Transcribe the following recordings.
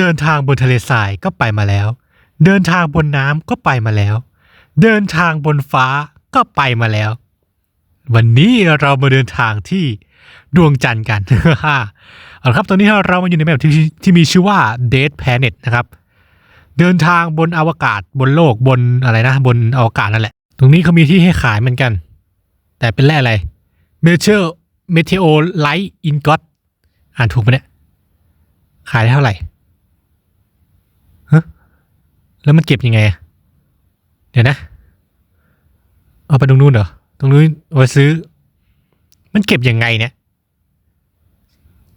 เดินทางบนทะเลทรายก็ไปมาแล้ว เดินทางบนน้ำก็ไปมาแล้ว เดินทางบนฟ้าก็ไปมาแล้ว วันนี้เรามาเดินทางที่ดวงจันทร์กันเอาละครับ ตอนนี้เรามาอยู่ในแบบที่ที่มีชื่อว่า Dead Planet นะครับ เดินทางบนอวกาศบนโลกบนอะไรนะ บนอวกาศนั่นแหละ ตรงนี้เขามีที่ให้ขายเหมือนกัน แต่เป็นแร่อะไร Meteor Meteorite Ingot อ่านถูกไหมเนี่ย ขายได้เท่าไหร่ แล้วมันเก็บยังไง เดี๋ยวนะ เอาไปตรงนู้นเหรอ ตรงนู้นเอาไปซื้อ มันเก็บยังไงเนี่ย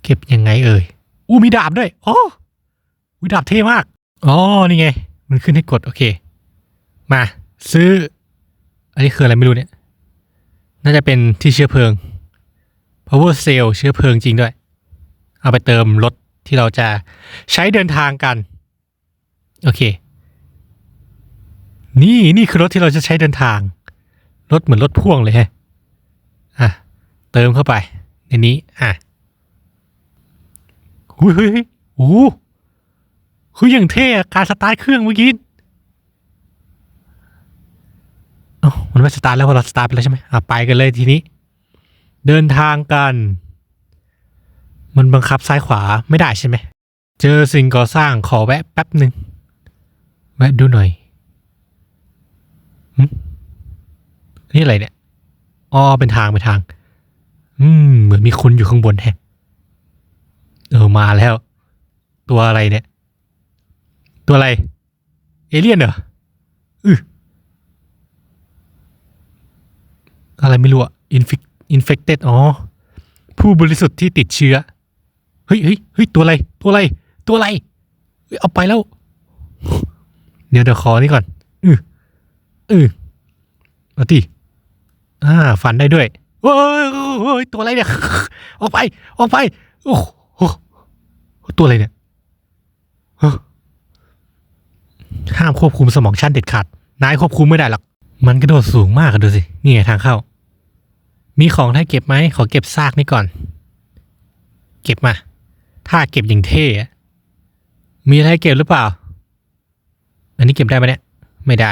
เก็บยังไงเอ่ย อู้มีดาบด้วยโอ้วิดาบเท่มาก อ๋อ นี่ไง มันขึ้นให้กด โอเค มา ซื้อ อันนี้คืออะไรไม่รู้เนี่ย น่าจะเป็นที่เชื้อเพลิง power cell เชื้อเพลิงจริงด้วย เอาไปเติมรถที่เราจะใช้เดินทางกัน โอเค นี่นี่คือรถที่เราจะใช้เดินทาง รถเหมือนรถพ่วงเลยฮะอะเติมเข้าไป ในนี้ อะหุยเฮ้ยเฮ้ยโอ้คืออย่างเท่การสตาร์ทเครื่องเมื่อกี้อ้ามันไม่สตาร์ทแล้วเพราะเราสตาร์ทไปแล้วใช่ไหมอะไปกันเลยทีนี้ เดินทางกัน มันบังคับซ้ายขวาไม่ได้ใช่ไหม เจอสิ่งก่อสร้างขอแวะแป๊บหนึ่งแวะดูหน่อย นี่อะไรเนี่ยอ๋อเป็นทางเป็นทาง อืม เหมือนมีคนอยู่ข้างบนแฮะเออมาแล้ว ตัวอะไรเนี่ย ตัวอะไร เอเลี่ยนเหรออืออะไรไม่รู้อะอินฟิอินเฟคเต็ดอ๋อ ผู้บริสุทธิ์ที่ติดเชื้อ เฮ้ยเฮ้ยเฮ้ยตัวอะไร ตัวอะไร ตัวอะไรเฮ้ยเอาไปแล้ว เดี๋ยวเดี๋ยวขอนี่ก่อน อือ เออเอาทีอ่าฟันได้ด้วยโอ้ยอยตัวอะไรเนี่ย ออกไป ออกไป โอ้โหตัวอะไรเนี่ยห้ามควบคุมสมองชั้นเด็ดขาด นายควบคุมไม่ได้หรอก มันกระโดดสูงมากอะดูสิ นี่ไงทางเข้า มีของให้เก็บไหม ขอเก็บซากนี่ก่อน เก็บมา ถ้าเก็บอย่างเท่อะมีอะไรเก็บหรือเปล่า อันนี้เก็บได้ไหมเนี่ย ไม่ได้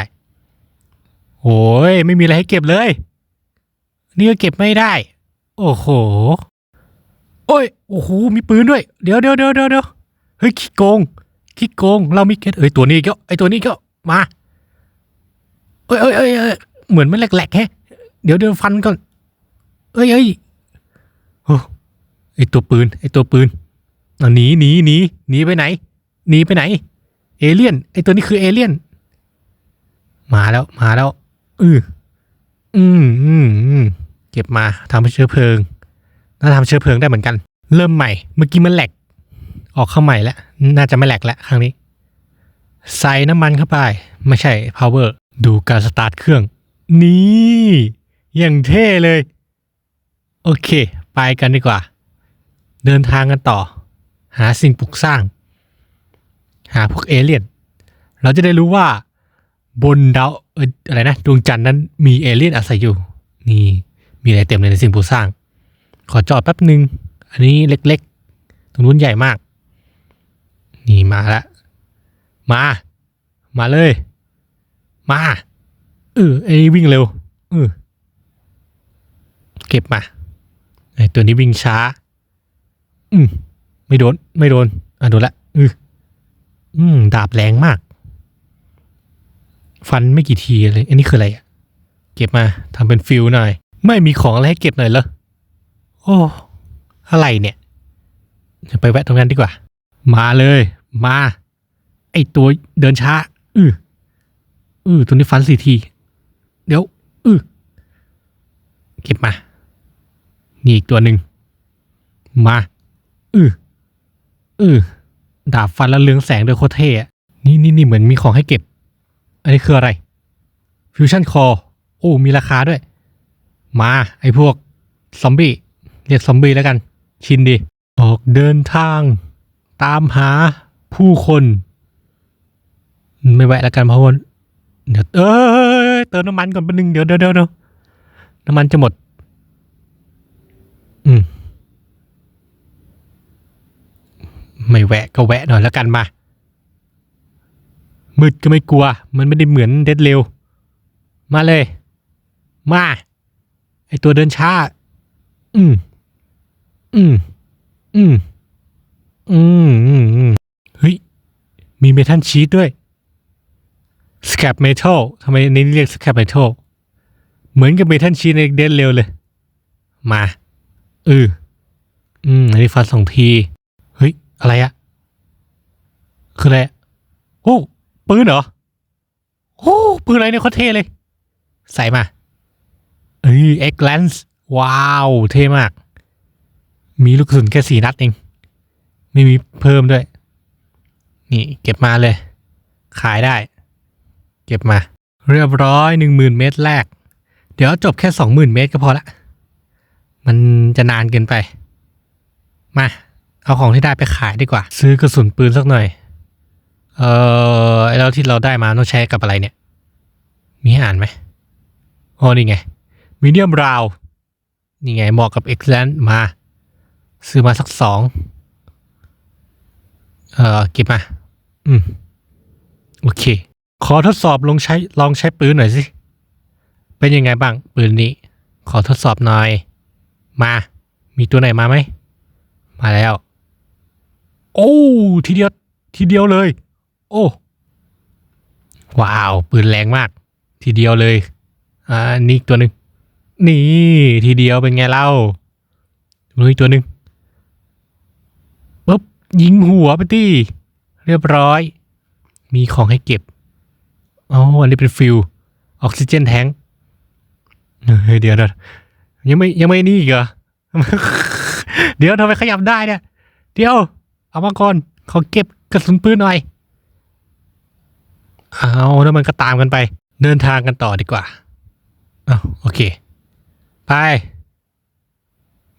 โอ้ยไม่มีอะไรให้เก็บเลย นี่ก็เก็บไม่ได้ โอ้โห โอ้ย โอ้โห มีปืนด้วย เดี๋ยวเดี๋ยวเดี๋ยวเดี๋ยวเฮ้ย ขี้โกง ขี้โกง เรามีเกตเอ้ย ตัวนี้ก็ไอตัวนี้ก็มา เอ้ยเอ้ยเอ้ยเอ้ยเหมือนมันแหลกๆแฮะ เดี๋ยวเดี๋ยวฟันก่อน เอ้ยเอ้ยโอ้ไอตัวปืน ไอตัวปืนหนีหนีหนีหนีไปไหน หนีไปไหน เอเลี่ยน ไอตัวนี้คือเอเลี่ยน มาแล้ว มาแล้ว อืออืมอืมอืมเก็บมาทำเป็นเชื้อเพลิง น่าทำเชื้อเพลิงได้เหมือนกัน เริ่มใหม่ เมื่อกี้มันแหลก ออกเข้าใหม่แล้ว น่าจะไม่แหลกแล้วครั้งนี้ ใส่น้ำมันเข้าไป ไม่ใช่ power ดูการสตาร์ทเครื่อง นี่อย่างเท่เลย โอเค ไปกันดีกว่า เดินทางกันต่อ หาสิ่งปลูกสร้าง หาพวกเอเลี่ยน เราจะได้รู้ว่า บนดาวเอ่ออะไรนะดวงจันทร์นั้นมีเอเลี่ยนอาศัยอยู่ นี่มีอะไรเต็มเลยในสิ่งปลูกสร้าง ขอจอดแป๊บหนึ่งอันนี้เล็กๆ ตรงนู้นใหญ่มาก นี่มาละมา มาเลย มาเออไอ้วิ่งเร็วเออเก็บมาไอ้ตัวนี้วิ่งช้า อืมไม่โดน ไม่โดน อะโดนละอืออืมดาบแรงมาก ฟันไม่กี่ทีเลย อันนี้คืออะไรอะเก็บมาทำเป็นฟิลหน่อย ไม่มีของอะไรให้เก็บหน่อยเหรอโอ้อะไรเนี่ยจะไปแวะตรงนั้นดีกว่า มาเลย มา ไอตัวเดินช้า อืออือตัวนี้ฟันสี่ที เดี๋ยว อือเก็บมานี่อีกตัวหนึ่งมาอืออือดาบฟันแล้วเรืองแสงโดยโคตรเท่อะนี่นี่นี่เหมือนมีของให้เก็บ อันนี้คืออะไรฟิวชั่นคอโอ้ มีราคาด้วย มา ไอพวกซอมบี้ เรียกซอมบี้แล้วกัน ชินดี ออกเดินทาง ตามหาผู้คน ไม่แวะแล้วกันเพราะว่าเดี๋ยวเอ้ยเติมน้ำมันก่อนแป๊บนึงเดี๋ยวเดี๋ยวเดี๋ยวเดี๋ยวน้ำมันจะหมด อืม ไม่แวะก็แวะหน่อยแล้วกันมา มืดก็ไม่กลัว มันไม่ได้เหมือนเด็ดเร็ว มาเลย มา ไอตัวเดินช้า อืม อืม อืม อืมอืมอืมเฮ้ย มีเมทัลชีตด้วยสแคปเมทัลทำไมในนี้เรียกสแคปเมทัลเหมือนกับเมทัลชีตในเดนเร็วเลย มาเอออืมอันนี้ฟันสองที เฮ้ย อะไรอะคืออะไรโอ้ ปืนเหรอโอ้ปืนอะไรเนี่ยโคตรเท่เลย ใส่มาเอ้ยเอ็กแลนส์ว้าว เท่มาก มีลูกกระสุนแค่สี่นัดเอง ไม่มีเพิ่มด้วย นี่เก็บมาเลย ขายได้ เก็บมา เรียบร้อยหนึ่งหมื่นเมตรแรก เดี๋ยวจบแค่สองหมื่นเมตรก็พอละ มันจะนานเกินไป มา เอาของที่ได้ไปขายดีกว่า ซื้อกระสุนปืนสักหน่อย เออแล้วที่เราได้มาต้องใช้กับอะไรเนี่ย มีให้อ่านไหมอ๋อนี่ไงมีเดียมราวนี่ไงเหมาะกับเอ็กซ์แลนมา ซื้อมาสักสองเอ่อเก็บมา อืม โอเค ขอทดสอบลองใช้ลองใช้ปืนหน่อยสิ เป็นยังไงบ้าง ปืนนี้ ขอทดสอบหน่อย มา มีตัวไหนมาไหม มาแล้ว โอ้ ทีเดียว ทีเดียวเลย โอ้ว้าว ปืนแรงมาก ทีเดียวเลย อ่านี่อีกตัวหนึ่งนี่ ทีเดียวเป็นไงเล่าดูอีกตัวหนึ่งปุ๊บยิงหัวไปที่เรียบร้อย มีของให้เก็บอ๋ออันนี้เป็นฟิลออกซิเจนแทงเฮ้ยเดี๋ยวเดี๋ยวยังไม่ยังไม่นี่อีกเหรอ เดี๋ยวทำไมขยับได้เนี่ย เดี๋ยว เอามาก่อนขอเก็บกระสุนปืนหน่อย เอาแล้วมันก็ตามกันไป เดินทางกันต่อดีกว่าอ้าวโอเค ไป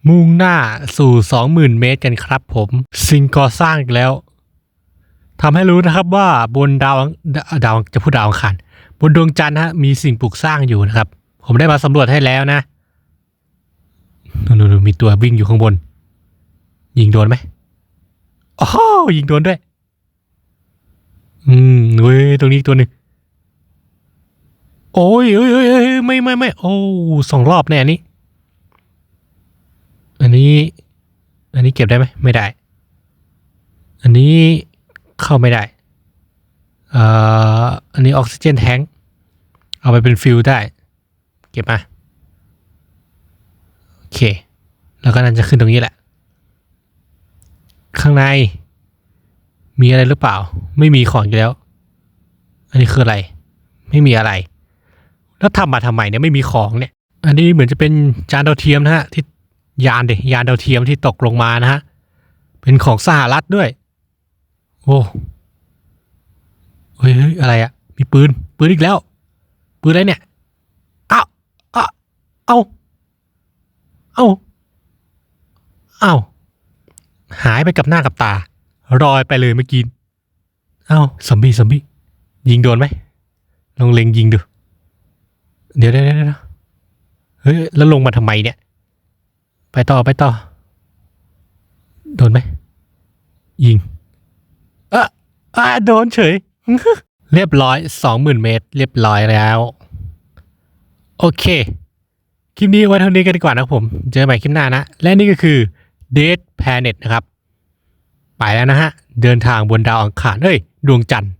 มุ่งหน้าสู่สองหมื่นเมตรกันครับผม สิ่งก่อสร้างอีกแล้วทำให้รู้นะครับว่าบนดาวดาวจะพูดดาวอังคารบนดวงจันทร์ฮะมีสิ่งปลูกสร้างอยู่นะครับ ผมได้มาสำรวจให้แล้วนะนู่นมีตัววิ่งอยู่ข้างบน ยิงโดนไหมอ๋อยิงโดนด้วย อืมเว้ยตรงนี้อีกตัวหนึ่งโอ้ยเอ้ยเอ้ยเอ้ยไม่ไม่ไม่โอ้สองรอบแน่อันนี้ อันนี้ อันนี้เก็บได้ไหมไม่ได้ อันนี้เข้าไม่ได้อ่ออันนี้ออกซิเจนแทงเอาไปเป็นฟิลได้ เก็บมาโอเค แล้วก็นั่นจะขึ้นตรงนี้แหละ ข้างใน มีอะไรหรือเปล่า ไม่มีของอยู่แล้ว อันนี้คืออะไร ไม่มีอะไร แล้วทำมาทำไมเนี่ยไม่มีของเนี่ย อันนี้เหมือนจะเป็นจานดาวเทียมนะฮะที่ยานเดยานดาวเทียมที่ตกลงมานะฮะเป็นของสหรัฐด้วย โอ้เฮ้ยเฮ้ยอะไรอะมีปืน ปืนอีกแล้ว ปืนอะไรเนี่ยอ้าวอ้าวเอาเอาเอาหายไปกับหน้ากับตา รอยไปเลยเมื่อกี้เอ้าซอมบี้ซอมบี้ยิงโดนไหมลองเล็งยิงดู เดี๋ยวเดี๋ยวเดี๋ยวเฮ้ยแล้วลงมาทำไมเนี่ย ไปต่อไปต่อ โดนไหมยิงเอะอะโดนเฉย เรียบร้อยสองหมื่นเมตร เรียบร้อยแล้ว โอเค คลิปนี้ไว้เท่านี้กันดีกว่านะผม เจอกันใหม่คลิปหน้านะ และนี่ก็คือ Dead Planet นะครับ ไปแล้วนะฮะ เดินทางบนดาวอังคารเอ้ย ดวงจันทร์